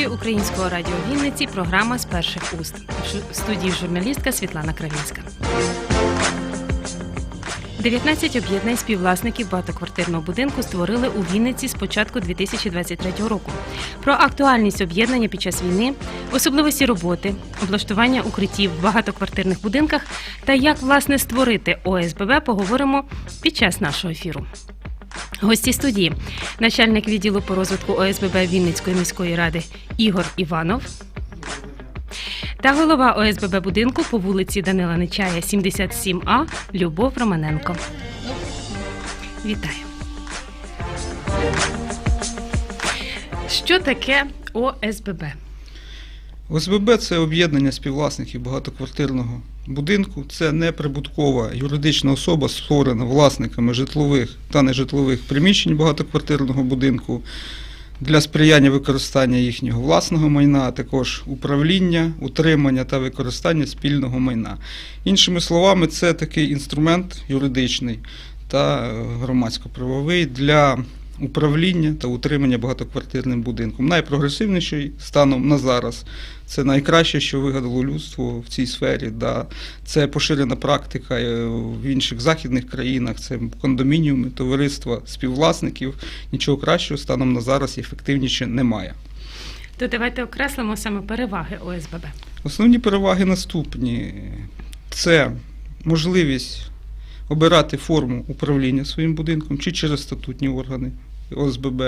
ефірі Українського радіо Вінниці програма з перших уст. В студії журналістка Світлана Кравінська. 19 об'єднань співвласників багатоквартирного будинку створили у Вінниці з початку 2023 року. Про актуальність об'єднання під час війни, особливості роботи, облаштування укриттів в багатоквартирних будинках та як власне створити ОСББ поговоримо під час нашого ефіру. Гості студії, начальник відділу по розвитку ОСББ Вінницької міської ради Ігор Іванов та голова ОСББ будинку по вулиці Данила Нечая, 77А Любов Романенко. Вітаю. Що таке ОСББ? ОСББ це об'єднання співвласників багатоквартирного будинку. Це неприбуткова юридична особа, створена власниками житлових та нежитлових приміщень багатоквартирного будинку для сприяння використання їхнього власного майна, а також управління, утримання та використання спільного майна. Іншими словами, це такий інструмент юридичний та е, громадсько-правовий для управління та утримання багатоквартирним будинком. Найпрогресивніший станом на зараз. Це найкраще, що вигадало людство в цій сфері. Да. Це поширена практика е, в інших західних країнах, це кондомініуми, товариства співвласників. Нічого кращого станом на зараз і ефективніше немає. То давайте окреслимо саме переваги ОСББ. Основні переваги наступні: це можливість обирати форму управління своїм будинком чи через статутні органи. ОСББ,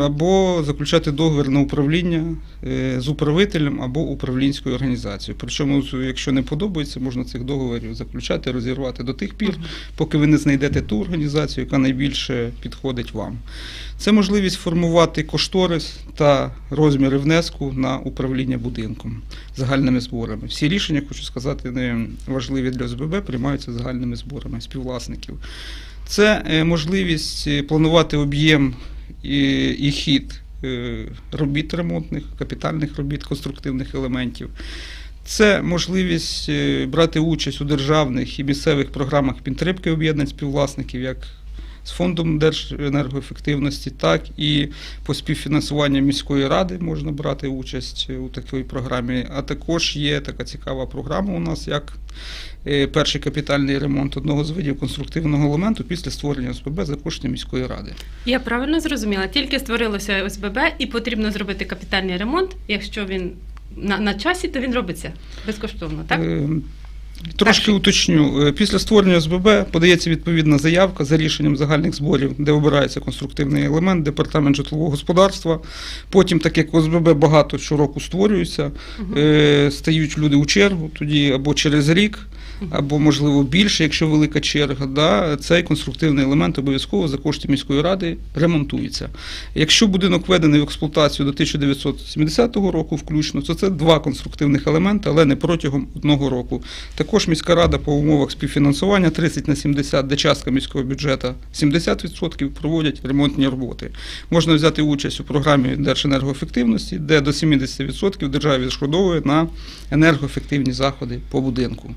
або заключати договір на управління е, з управителем або управлінською організацією. Причому, якщо не подобається, можна цих договорів заключати, розірвати до тих пір, поки ви не знайдете ту організацію, яка найбільше підходить вам. Це можливість формувати кошторис та розміри внеску на управління будинком загальними зборами. Всі рішення, хочу сказати, не важливі для ОСББ, приймаються загальними зборами співвласників. Це е, можливість е, планувати об'єм і, хід е, робіт ремонтних, капітальних робіт, конструктивних елементів. Це можливість брати участь у державних і місцевих програмах підтримки об'єднань співвласників, як з фондом Держенергоефективності, так і по співфінансуванню міської ради можна брати участь у такій програмі. А також є така цікава програма у нас, як е, перший капітальний ремонт одного з видів конструктивного елементу після створення ОСББ за кошти міської ради. Я правильно зрозуміла, тільки створилося ОСББ і потрібно зробити капітальний ремонт. Якщо він на, на часі, то він робиться безкоштовно, так? Трошки уточню. Е, Після створення ОСББ подається відповідна заявка за рішенням загальних зборів, де обирається конструктивний елемент, департамент житлового господарства. Потім, так як ОСББ багато щороку створюються, Мгм. е, стають люди у чергу тоді або через рік, або можливо більше, якщо велика черга. Да, цей конструктивний елемент обов'язково за кошти міської ради ремонтується. Якщо будинок введений в експлуатацію до 1970 року, включно, то це два конструктивних елементи, але не протягом одного року. Також міська рада по умовах співфінансування 30 на 70, де частка міського бюджету 70% проводять ремонтні роботи. Можна взяти участь у програмі Держенергоефективності, де до 70% держава відшкодовує на енергоефективні заходи по будинку.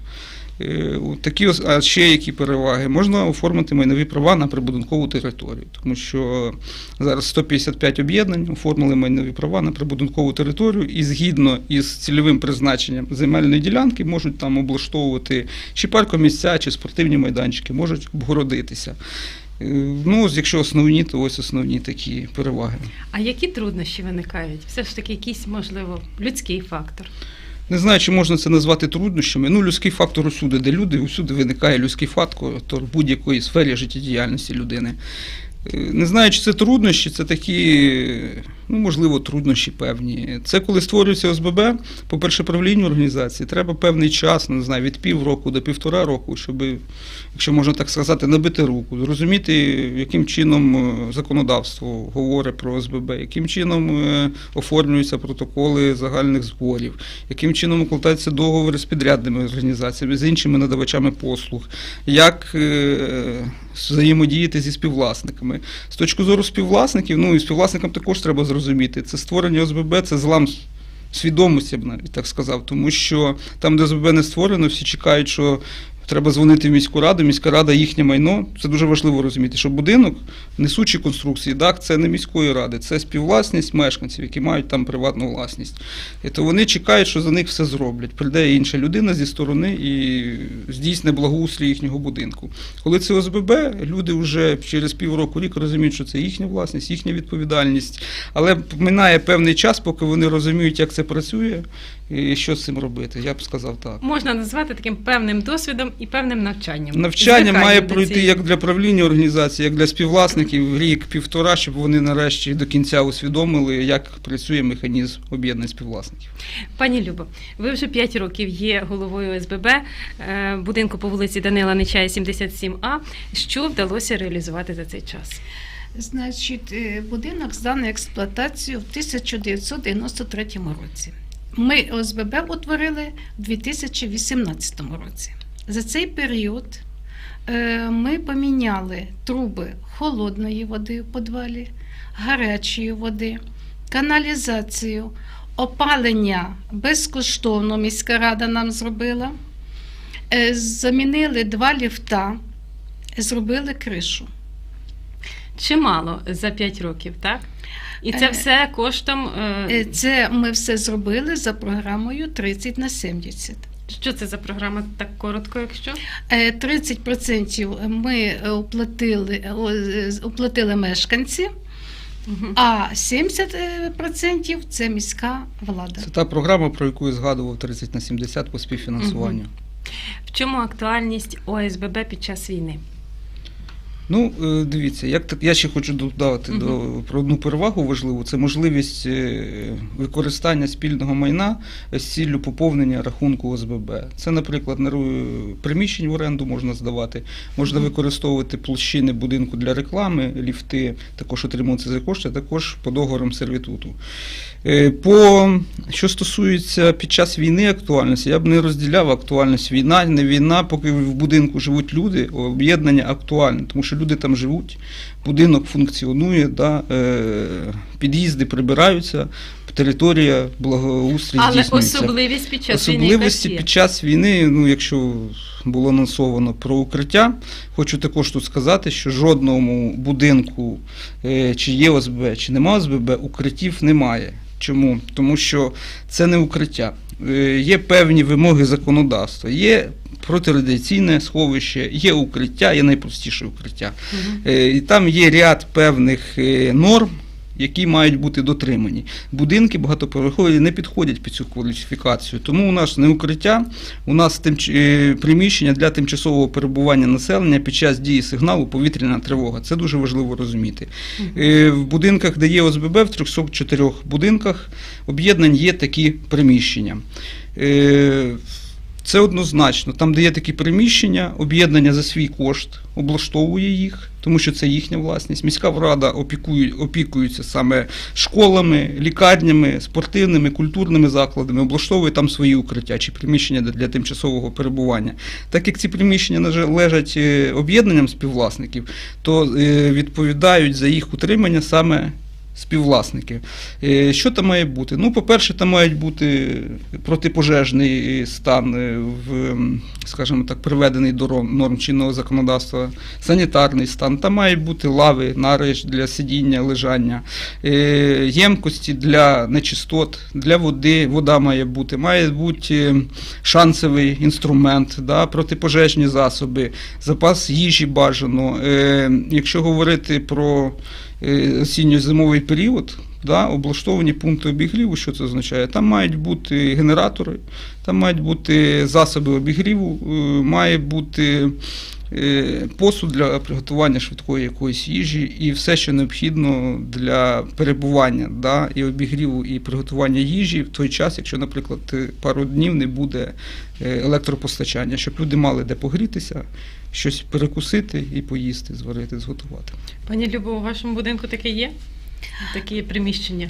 Е, Такі а ще які переваги? Можна оформити майнові права на прибудинкову територію, тому що зараз 155 об'єднань оформили майнові права на прибудинкову територію і згідно із цільовим призначенням земельної ділянки можуть там облаштовувати чи паркомісця, чи спортивні майданчики, можуть обгородитися. Е, Ну, якщо основні, то ось основні такі переваги. А які труднощі виникають? Все ж таки, якийсь, можливо, людський фактор. Не знаю, чи можна це назвати труднощами. Ну, людський фактор усюди, де люди, усюди виникає людський фактор в будь-якої сфері життєдіяльності людини. Не знаю, чи це труднощі, це такі, ну, можливо, труднощі певні. Це коли створюється ОСББ, по-перше, правлінню організації, треба певний час, не знаю, від півроку до півтора року, щоб, якщо можна так сказати, набити руку, зрозуміти, яким чином е, законодавство говорить про ОСББ, яким чином е, оформлюються протоколи загальних зборів, яким чином укладаються договори з підрядними організаціями, з іншими надавачами послуг, як е, взаємодіяти зі співвласниками. З точки зору співвласників, ну і співвласникам також треба зрозуміти, це створення ОСББ, це злам свідомості, я б навіть так сказав, тому що там, де ОСББ не створено, всі чекають, що Треба дзвонити в міську раду, міська рада їхнє майно. Це дуже важливо розуміти, що будинок, несучі конструкції, дах це не міської ради, це співвласність мешканців, які мають там приватну власність. І то вони чекають, що за них все зроблять. Прийде інша людина зі сторони і здійсне благоустрій їхнього будинку. Коли це ОСББ, люди вже через півроку рік розуміють, що це їхня власність, їхня відповідальність. Але минає певний час, поки вони розуміють, як це працює і що з цим робити. Я б сказав так. Можна назвати таким певним досвідом і певним навчанням. Навчання має пройти як для правління організації, як для співвласників рік, півтора, щоб вони нарешті до кінця усвідомили, як працює механізм об'єднань співвласників. Пані Любо, ви вже 5 років є головою ОСББ е, будинку по вулиці Данила Нечая, 77А. Що вдалося реалізувати за цей час? Значить, е, будинок зданий в експлуатацію в 1993 році. Ми ОСББ утворили в 2018 році. За цей період е, ми поміняли труби холодної води в підвалі, гарячої води, каналізацію, опалення безкоштовно міська рада нам зробила. Е, Замінили два ліфта, зробили кришу. Чимало за 5 років, так? І це Е, все коштом. е, Е, Це ми все зробили за програмою 30 на 70. Що це за програма так коротко, якщо? Е, 30% ми оплатили, оплатили мешканці, а 70% це міська влада. Це та програма, про яку я згадував 30 на 70 по співфінансуванню. В чому актуальність ОСББ під час війни? Ну, е, дивіться, як так, я ще хочу додати Мгм. до про одну перевагу важливу. Це можливість е, використання спільного майна з ціллю поповнення рахунку ОСББ. Це, наприклад, приміщень в оренду можна здавати, можна використовувати площини будинку для реклами, ліфти, також отримуються за кошти, також по договорам сервітуту. Е, По що стосується під час війни актуальності, я б не розділяв актуальність війна, не війна, поки в будинку живуть люди, об'єднання актуальне, тому що люди там живуть, будинок функціонує, да, е, під'їзди прибираються, територія благоустрій Але здійснюється. особливість під час Особливості є? під час війни, ну якщо було анонсовано про укриття, хочу також тут сказати, що жодному будинку, е, чи є ОСБ, чи нема ОСББ, укриттів немає. Чому? Тому що це не укриття. Е, Є певні вимоги законодавства, є протирадіаційне сховище, є укриття, є найпростіше укриття. Е, І там є ряд певних е, норм, які мають бути дотримані. Будинки багатоповерхові не підходять під цю кваліфікацію. Тому у нас не укриття, у нас тимч- е, приміщення для тимчасового перебування населення під час дії сигналу повітряна тривога. Це дуже важливо розуміти. В будинках, де є ОСББ, в 304 будинках об'єднань є такі приміщення. Це однозначно. Там, де є такі приміщення, об'єднання за свій кошт облаштовує їх, тому що це їхня власність. Міська рада опікує, опікується саме школами, лікарнями, спортивними, культурними закладами, облаштовує там свої укриття чи приміщення для, тимчасового перебування. Так як ці приміщення належать е, об'єднанням співвласників, то е, відповідають за їх утримання саме співвласники. Е, Що там має бути? Ну, по-перше, там мають бути протипожежний стан е, в, скажімо так, приведений до норм чинного законодавства, санітарний стан. Там мають бути лави, нариж для сидіння, лежання, е, ємкості для нечистот, для води, вода має бути, має бути шансовий інструмент, да, протипожежні засоби, запас їжі бажано. Якщо говорити про осінньо-зимовий період, да, облаштовані пункти обігріву, що це означає? Там мають бути генератори, там мають бути засоби обігріву, е, має бути е, посуд для приготування швидкої якоїсь їжі і все, що необхідно для перебування да, і обігріву, і приготування їжі в той час, якщо, наприклад, е, пару днів не буде е, електропостачання, щоб люди мали де погрітися, щось перекусити і поїсти, зварити, зготувати. Пані Любо, у вашому будинку таке є? Такі приміщення?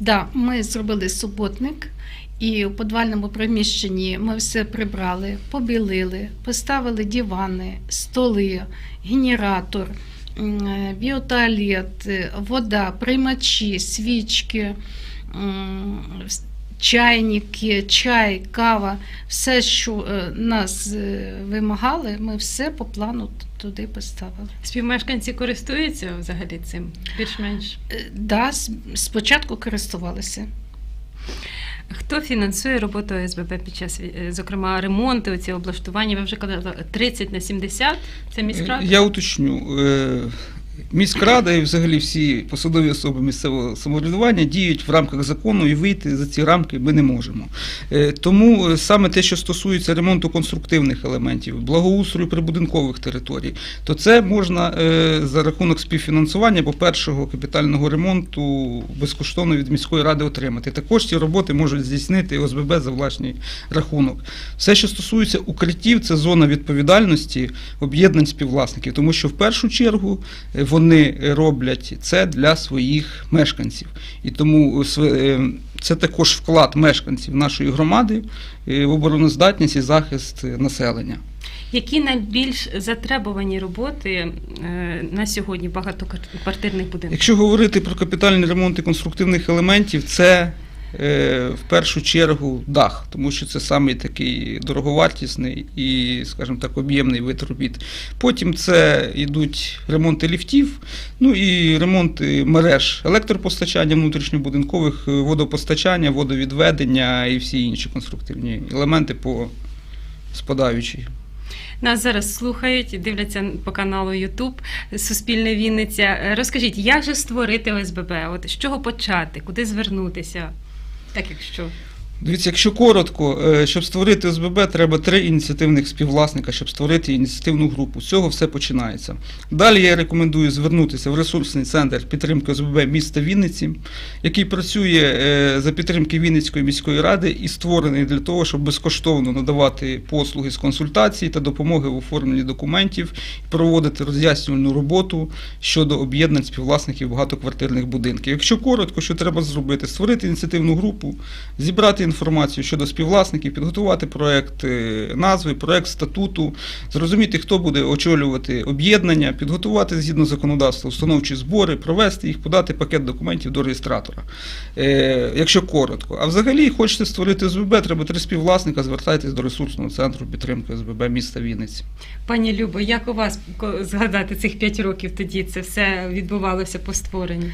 Да, ми зробили суботник, і у підвальному приміщенні ми все прибрали, побілили, поставили дивани, столи, генератор, е, біотуалет, е, вода, приймачі, свічки. Чайники, чай, кава, все, що е, нас е, вимагали, ми все по плану туди поставили. Співмешканці користуються взагалі цим більш-менш. Е, Да, спочатку користувалися. Хто фінансує роботу ОСББ під час зокрема ремонти, оці облаштування? Ви вже казали 30 на 70? Це міськрада? Я уточню. Міськрада і взагалі всі посадові особи місцевого самоврядування діють в рамках закону і вийти за ці рамки ми не можемо. Е, Тому е, саме те, що стосується ремонту конструктивних елементів, благоустрою прибудинкових територій, то це можна е, за рахунок співфінансування або першого капітального ремонту безкоштовно від міської ради отримати. Також ці роботи можуть здійснити ОСББ за власний рахунок. Все, що стосується укриттів, це зона відповідальності об'єднань співвласників, тому що в першу чергу е, вони роблять це для своїх мешканців. І тому е, е, це також вклад мешканців нашої громади е, в обороноздатність і захист населення. Які найбільш затребувані роботи на сьогодні багатоквартирних будинках? Якщо говорити про капітальний ремонт і конструктивних елементів, це в першу чергу дах, тому що це самий такий дороговартісний і, скажімо так, об'ємний вид робіт. Потім це йдуть ремонти ліфтів, ну і ремонти мереж електропостачання внутрішньобудинкових, е, водопостачання, водовідведення і всі інші конструктивні елементи по спадаючій. Нас зараз слухають дивляться по каналу YouTube Суспільне Вінниця. Е, Розкажіть, як же створити ОСББ? От з чого почати, куди звернутися? Так, якщо Дивіться, якщо коротко, е, щоб створити ОСББ, треба три ініціативних співвласника, щоб створити ініціативну групу. З цього все починається. Далі я рекомендую звернутися в ресурсний центр підтримки ОСББ міста Вінниці, який працює е, за підтримки Вінницької міської ради і створений для того, щоб безкоштовно надавати послуги з консультацій та допомоги в оформленні документів, проводити роз'яснювальну роботу щодо об'єднань співвласників багатоквартирних будинків. Якщо коротко, що треба зробити? Створити ініціативну групу, зібрати інформацію щодо співвласників, підготувати проект е, назви, проект статуту, зрозуміти, хто буде очолювати об'єднання, підготувати згідно законодавства установчі збори, провести їх, подати пакет документів до реєстратора. Е, якщо коротко. А взагалі хочете створити СББ, треба три співвласника, звертайтесь до ресурсного центру підтримки СББ міста Вінниці. пані Любо, як у вас згадати цих 5 років тоді це все відбувалося по створенню?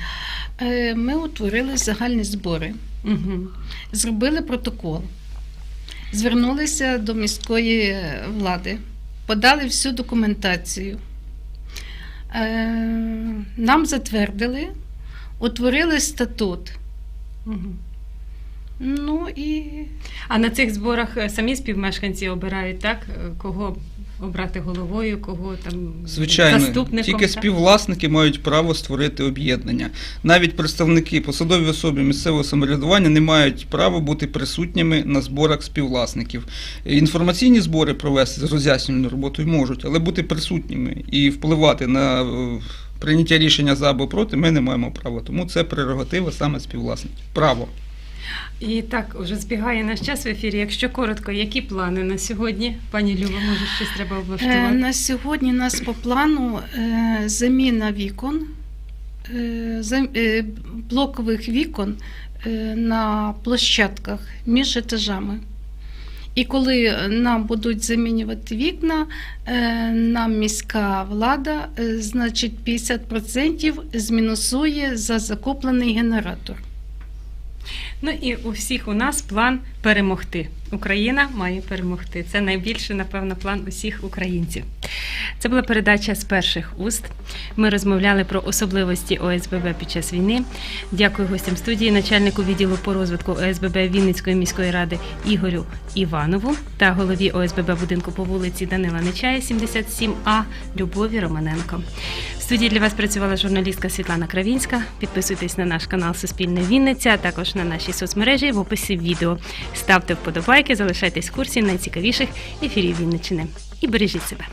Е, Ми утворили загальні збори, Угу. зробили протокол, звернулися до міської влади, подали всю документацію. Е, Нам затвердили, утворили статут. Угу. Ну і А на цих зборах е, самі співмешканці обирають так, е, кого обрати головою, кого там Звичайно, заступником. тільки співвласники мають право створити об'єднання. Навіть представники посадові особи місцевого самоврядування не мають права бути присутніми на зборах співвласників. Інформаційні збори провести з роз'яснювальною роботою можуть, але бути присутніми і впливати на е, прийняття рішення за або проти ми не маємо права. Тому це прерогатива саме співвласників. Право. І так, уже збігає наш час в ефірі. Якщо коротко, які плани на сьогодні? Пані Люба, може щось треба е, облаштувати? на сьогодні у нас по плану е, заміна вікон, е, е, блокових вікон е, на площадках між етажами. І коли нам будуть замінювати вікна, е, нам міська влада, е, значить, 50% змінусує за закуплений генератор. Ну і у всіх у нас план перемогти. Україна має перемогти. Це найбільший, напевно, план усіх українців. Це була передача з перших уст. Ми розмовляли про особливості ОСББ під час війни. Дякую гостям студії, начальнику відділу по розвитку ОСББ Вінницької міської ради Ігорю Іванову та голові ОСББ будинку по вулиці Данила Нечая, 77А Любові Романенко. В студії для вас працювала журналістка Світлана Кравінська. Підписуйтесь на наш канал Суспільне Вінниця, а також на наші соцмережі в описі відео. Ставте вподобайки, залишайтесь в курсі найцікавіших ефірів Вінничини. І бережіть себе.